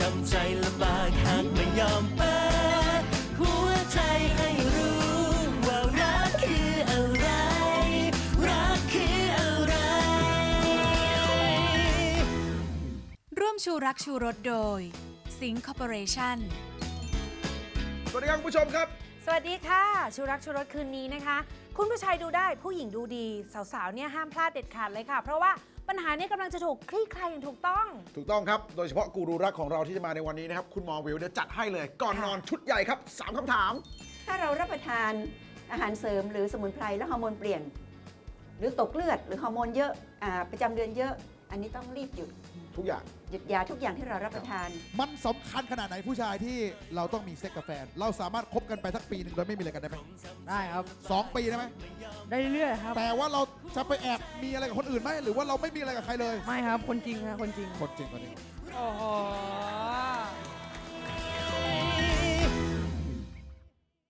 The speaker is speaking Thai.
ทำใจลำบากหากไม่ยอมเปิดหัวใจให้รู้ว่ารักคืออะไร รักคืออะไร ร่วมชูรักชูรสโดย สิงคอร์ปอเรชั่น สวัสดีครับคุณผู้ชมครับ สวัสดีค่ะ ชูรักชูรสคืนนี้นะคะ คุณผู้ชายดูได้ผู้หญิงดูดี สาวๆเนี่ยห้ามพลาดเด็ดขาดเลยค่ะ เพราะว่าปัญหาเนี้กำลังจะถูกคลี่คลายอย่างถูกต้อง ถูกต้องครับ โดยเฉพาะกูรูรักของเราที่จะมาในวันนี้นะครับ คุณหมอวิวเดี๋ยวจัดให้เลย ก่อนนอนชุดใหญ่ครับ 3คำถาม ถ้าเรารับประทานอาหารเสริมหรือสมุนไพรแล้วฮอร์โมนเปลี่ยน หรือตกเลือดหรือฮอร์โมนเยอะอาประจำเดือนเยอะ อันนี้ต้องรีบหยุดทุกอย่าง หยุดยาทุกอย่างที่เรารับประทาน มันสำคัญขนาดไหนผู้ชายที่เราต้องมีเซ็กกับแฟน เราสามารถคบกันไปสักปีหนึ่งโดยไม่มีอะไรกันได้ไหมได้ครับ สองปีได้ไหมได้เรื่อยๆครับ แต่ว่าเราจะไปแอบมีอะไรกับคนอื่นไหมหรือว่าเราไม่มีอะไรกับใครเลย ไม่ครับ คนจริงครับคนจริง คนจริงคนนี้ โอ้โห